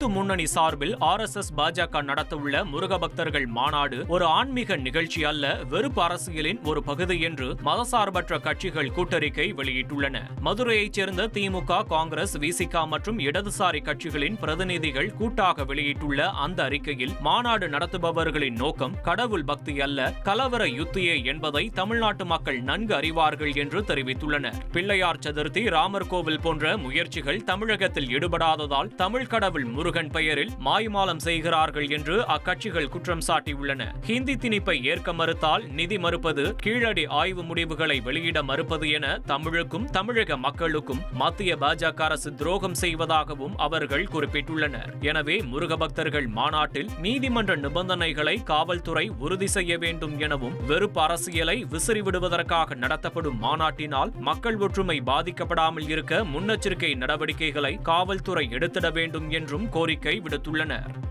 இந்து முன்னணி சார்பில் R S S பாஜக நடத்தவுள்ள முருக பக்தர்கள் மாநாடு ஒரு ஆன்மீக நிகழ்ச்சி அல்ல வெறுப்பு அரசியலின் ஒரு பகுதி என்று மதசார்பற்ற கட்சிகள் கூட்டறிக்கை வெளியிட்டுள்ளன. மதுரையைச் சேர்ந்த திமுக காங்கிரஸ் விசிகா மற்றும் இடதுசாரி கட்சிகளின் பிரதிநிதிகள் கூட்டாக வெளியிட்டுள்ள அந்த அறிக்கையில் மாநாடு நடத்துபவர்களின் நோக்கம் கடவுள் பக்தி அல்ல கலவர யுத்தியே என்பதை தமிழ்நாட்டு மக்கள் நன்கு அறிவார்கள் என்று தெரிவித்துள்ளனர். பிள்ளையார் சதுர்த்தி ராமர் கோவில் போன்ற முயற்சிகள் தமிழகத்தில் ஈடுபடாததால் தமிழ் கடவுள் முரு முருகன் பெயரில் மாய்மாலம் செய்கிறார்கள் என்று அக்கட்சிகள் குற்றம் சாட்டியுள்ளன. ஹிந்தி திணிப்பை ஏற்க மறுத்தால் நிதி மறுப்பது கீழடி ஆய்வு முடிவுகளை வெளியிட மறுப்பது என தமிழுக்கும் தமிழக மக்களுக்கும் மத்திய பாஜக அரசு துரோகம் செய்வதாகவும் அவர்கள் குறிப்பிட்டுள்ளனர். எனவே முருக பக்தர்கள் மாநாட்டில் நீதிமன்ற நிபந்தனைகளை காவல்துறை உறுதி செய்ய வேண்டும் எனவும் வெறுப்பு அரசியலை விசிறிவிடுவதற்காக நடத்தப்படும் மாநாட்டினால் மக்கள் ஒற்றுமை பாதிக்கப்படாமல் இருக்க முன்னெச்சரிக்கை நடவடிக்கைகளை காவல்துறை எடுத்திட வேண்டும் என்றும் கோரிக்கை விடுத்துள்ளனர்.